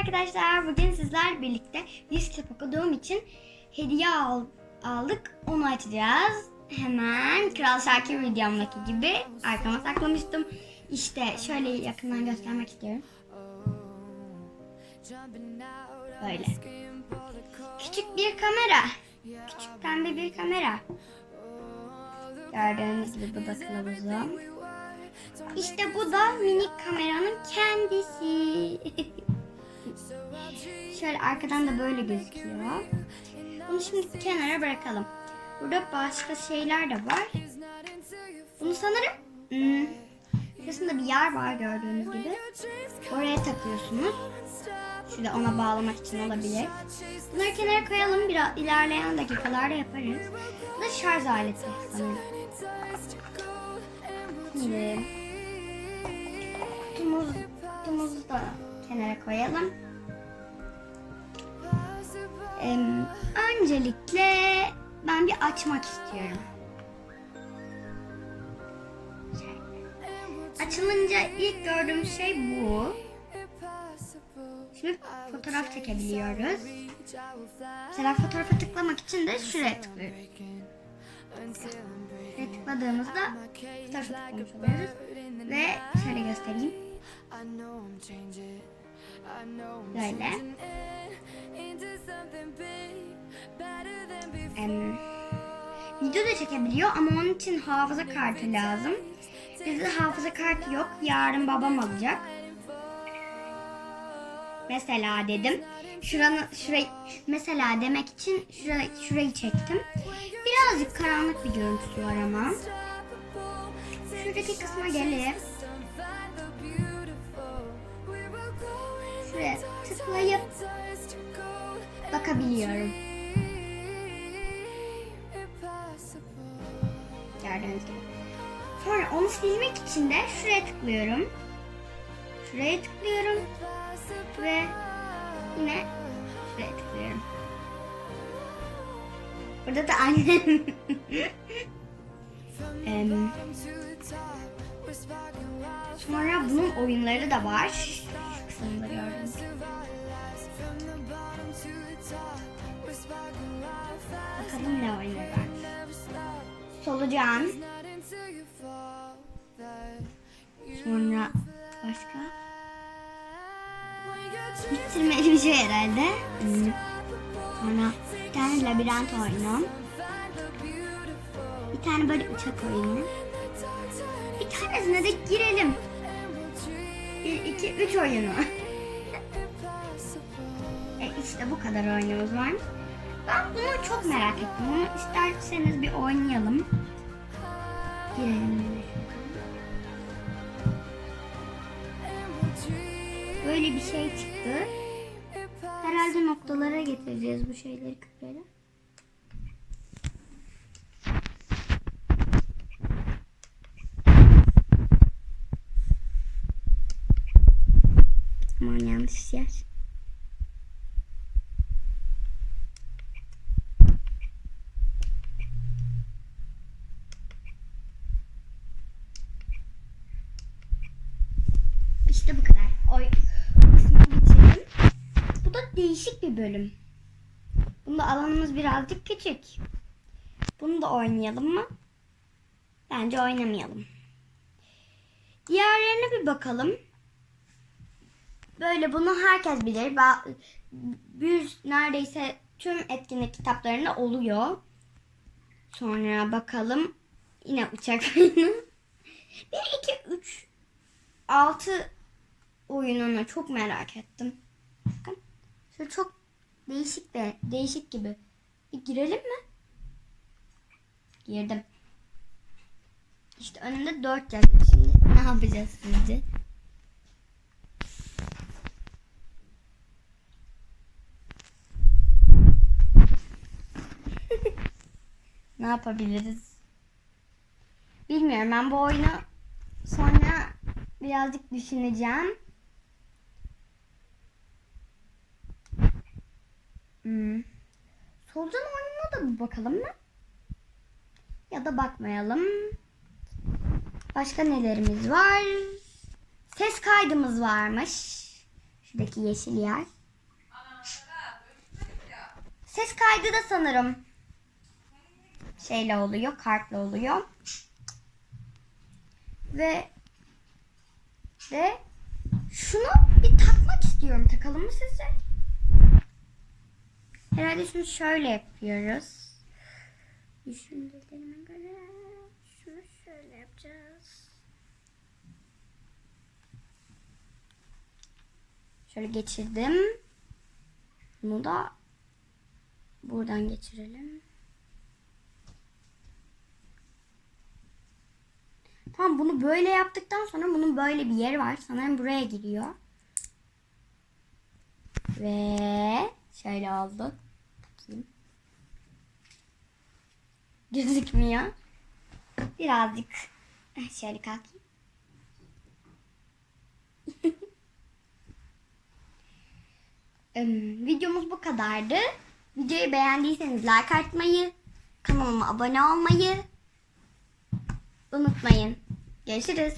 arkadaşlar. Bugün sizler birlikte bir kitap okuduğum için hediye al- aldık. Onu açacağız. Hemen Kral Şakir videomdaki gibi arkama saklamıştım. İşte şöyle yakından göstermek istiyorum. Böyle. Küçük bir kamera. Küçük pembe bir kamera. Gördüğünüz gibi bu da kılavuzum. İşte bu da minik kameranın kendisi. Şöyle arkadan da böyle gözüküyor. Bunu şimdi kenara bırakalım. Burada başka şeyler de var. Bunu sanırım hmm, şurasında bir yer var gördüğünüz gibi. Oraya takıyorsunuz. Şurada ona bağlamak için olabilir. Bunları kenara koyalım. Biraz ilerleyen dakikalarda yaparız. Bu da şarj aleti sanırım. Şimdi kutumuz, kutumuzu da kenara koyalım. Öncelikle ben bir açmak istiyorum. Açılınca ilk gördüğüm şey bu. Şimdi fotoğraf çekebiliyoruz. Mesela fotoğrafa tıklamak için de şuraya tıklıyoruz. Şuraya tıkladığımızda fotoğrafa tıklamış oluyoruz. Ve şöyle göstereyim. Böyle. Em, video da çekebiliyor ama onun için hafıza kartı lazım. Bizde hafıza kartı yok. Yarın babam alacak. Mesela dedim. Şuranı, şurayı, mesela demek için şurayı, şurayı çektim. Birazcık karanlık bir görüntüsü var ama. Şuradaki kısma gelip şuraya tıklayıp bakabiliyorum. Gördüğünüz gibi. Sonra onu silmek için de şuraya tıklıyorum. Şuraya tıklıyorum. Ve yine şuraya tıklıyorum. Burada da annem. Em, Sonra bunun oyunları da var. Şu kısımda gördüğünüz. Bakalım ne oyunları var. Solucan. Sonra başka? Bitirmeli bir şey herhalde. Sonra bir tane labirent oyunu. Bir tane böyle uçak oyunu. Bir tanesine de girelim. Bir, iki, üç oyunu. e işte bu kadar oyunumuz var. Ben bunu çok merak ettim. Bunu isterseniz bir oynayalım. Girelim. Böyle bir şey çıktı. Herhalde noktalara getireceğiz bu şeyleri küpleri. Aman yanlış yer. İşte bu kadar. Oy kısmını bitirdim. Bu da değişik bir bölüm. Bunda alanımız birazcık küçük. Bunu da oynayalım mı? Bence oynamayalım. Diğerlerine bir bakalım. Böyle bunu herkes bilir. Bir neredeyse tüm etkinlik kitaplarında oluyor. Sonra bakalım. Yine uçak oyunu. 1, 2, 3, 6 oyununu çok merak ettim. Şöyle çok değişik de değişik gibi. Bir girelim mi? Girdim. İşte önümde 4 yazıyor şimdi. Ne yapacağız sizce? ne yapabiliriz? Bilmiyorum ben bu oyunu sonra birazcık düşüneceğim. Hmm. Solucan oyununa da bir bakalım mı? Ya da bakmayalım. Başka nelerimiz var? Ses kaydımız varmış. Şuradaki yeşil yer. Ses kaydı da sanırım şeyle oluyor, kartla oluyor. Ve ve şunu bir takmak istiyorum. Takalım mı sizce? Herhalde şunu şöyle yapıyoruz. Düşüncelerime göre şunu şöyle yapacağız. Şöyle geçirdim. Bunu da buradan geçirelim. Tamam bunu böyle yaptıktan sonra bunun böyle bir yeri var. Sanırım buraya giriyor. Ve şöyle oldu. Gözükmüyor. Birazcık şöyle kalkayım. Em, Videomuz bu kadardı. Videoyu beğendiyseniz like atmayı, kanalıma abone olmayı unutmayın. Görüşürüz.